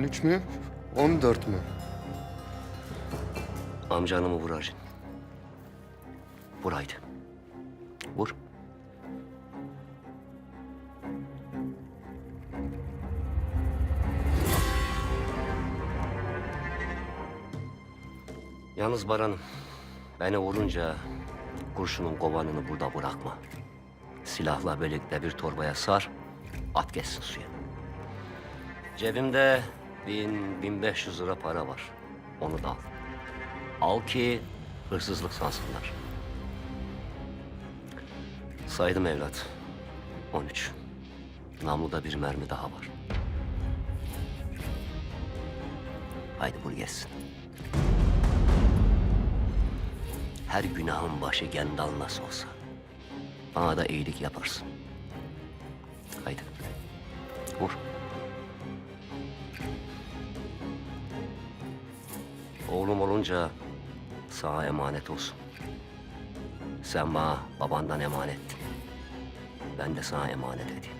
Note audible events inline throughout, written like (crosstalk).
13 mü? 14 mü? Amcanı mı vuracaksın? Vur haydi. Vur. Yalnız Baran'ım, beni vurunca kurşunun kovanını burada bırakma. Silahla birlikte bir torbaya sar, at geçsin suya. Cebimde bin, bin beş yüz lira para var. Onu da al. Al ki hırsızlık sansınlar. Saydım evlat. 13. Namluda bir mermi daha var. Haydi vur gelsin. Her günahın başı kendi al nasıl olsa. Bana da iyilik yaparsın. Haydi. Vur. Oğlum olunca sana emanet olsun. Sen bana babandan emanettin. Ben de sana emanet edeyim.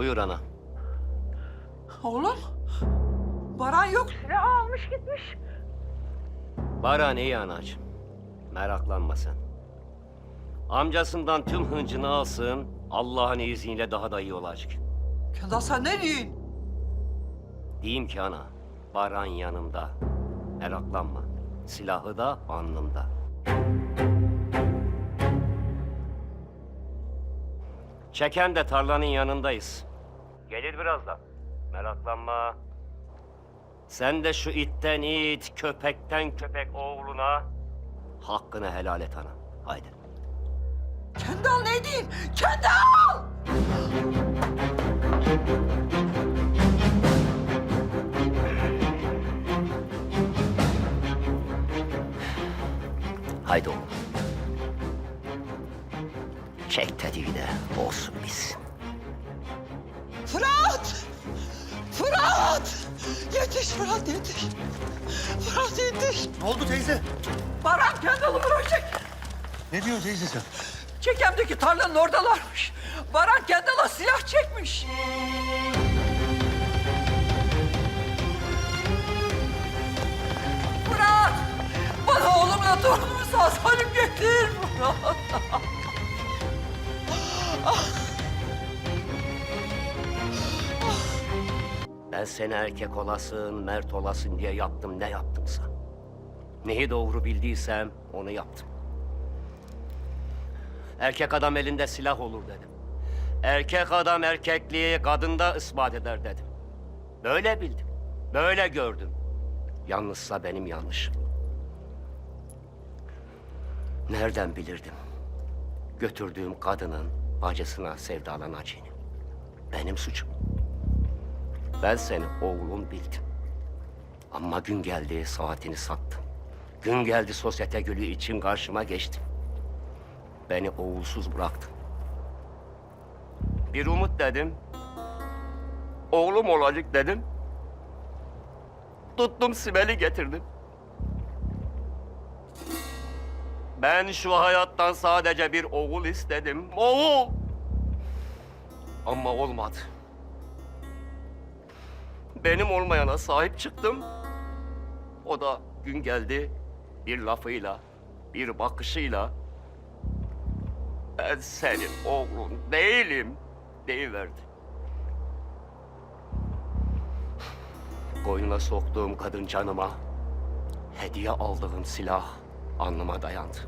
Buyur ana. Oğlum, Baran yok. Silah almış gitmiş. Baran iyi anacığım. Meraklanma sen. Amcasından tüm hıncını alsın. Allah'ın izniyle daha da iyi olacak. Kendal sen ne diyorsun? Diyeyim ki ana, Baran yanımda. Meraklanma. Silahı da alnımda. Çeken de tarlanın yanındayız. Gelir birazdan. Meraklanma. Sen de şu itten it, köpekten köpek oğluna hakkını helal et ana. Haydi. Kendal ne diyorsun? Kendal! Haydi oğlum. Çek tetiği de olsun biz. Fırat! Fırat! Yetiş Fırat yetiş. Fırat yetiş. Ne oldu teyze? Baran Kendal'ı vuracak. Ne diyorsun teyze sen? Çekemdeki tarlanın oradalarmış. Baran Kendal'a silah çekmiş. Fırat! Bana oğlumla torunumu sağ salim getir Fırat. (laughs) Ben seni erkek olasın, mert olasın diye yaptım ne yaptımsa. Neyi doğru bildiysem onu yaptım. Erkek adam elinde silah olur dedim. Erkek adam erkekliği kadında ispat eder dedim. Böyle bildim, böyle gördüm. Yalnızsa benim yanlışım. Nereden bilirdim? Götürdüğüm kadının bacısına sevdalanacağını. Benim suçum. Ben seni oğlum bildim. Ama gün geldi saatini sattın. Gün geldi sosyete gülü için karşıma geçtin. Beni oğulsuz bıraktın. Bir umut dedim. Oğlum olacak dedim. Tuttum Sibel'i getirdim. Ben şu hayattan sadece bir oğul istedim. Oğul! Ama olmadı. Benim olmayana sahip çıktım. O da gün geldi bir lafıyla, bir bakışıyla ben senin oğlun değilim deyiverdi. Koynuna soktuğum kadın canıma, hediye aldığım silah alnıma dayandı.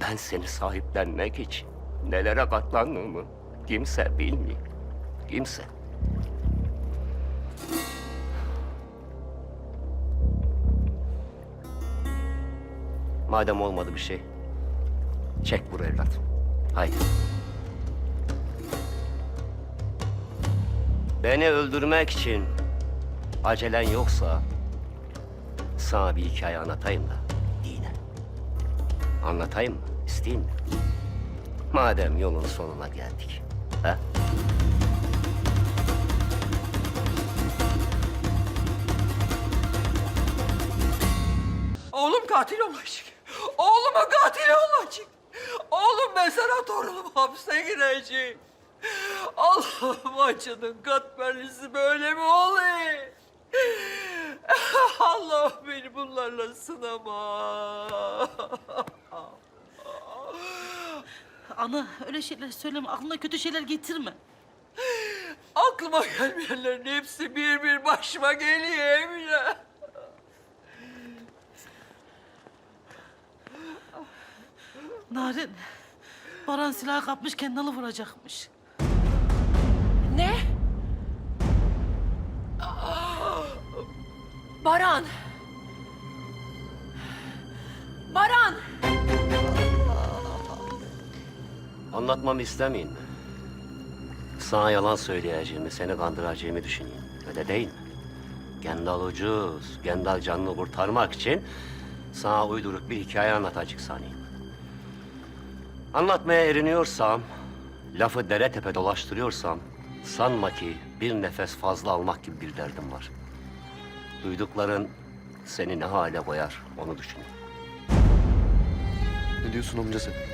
Ben seni sahiplenmek için nelere katlandığımı kimse bilmiyor. Kimse. Madem olmadı bir şey, çek buraya evlat. Haydi. Beni öldürmek için acelen yoksa sana bir hikaye anlatayım da yine. Anlatayım mı? İsteyeyim mi? Madem yolun sonuna geldik. Ha? Oğlum katil olacak. Oğluma katil olacak. Oğlum mezara torunum hapse girecek. Allah'ım acının katmerlisi böyle mi oluyor? (laughs) Allah beni bunlarla sınama. Ana öyle şeyler söyleme. Aklına kötü şeyler getirme. Aklıma gelmeyenlerin hepsi bir bir başıma geliyor Emine. Narin. Baran silah kapmış kendini vuracakmış. Ne? Baran. Baran. Anlatmamı istemeyin. Sana yalan söyleyeceğimi, seni kandıracağımı düşüneyim. Öyle değil mi? Kendal ucuz, Kendal canını kurtarmak için sana uyduruk bir hikaye anlatacak sanayım. Anlatmaya eriniyorsam, lafı dere tepe dolaştırıyorsam, sanma ki bir nefes fazla almak gibi bir derdim var. Duydukların seni ne hale koyar onu düşün. Ne diyorsun amca sen?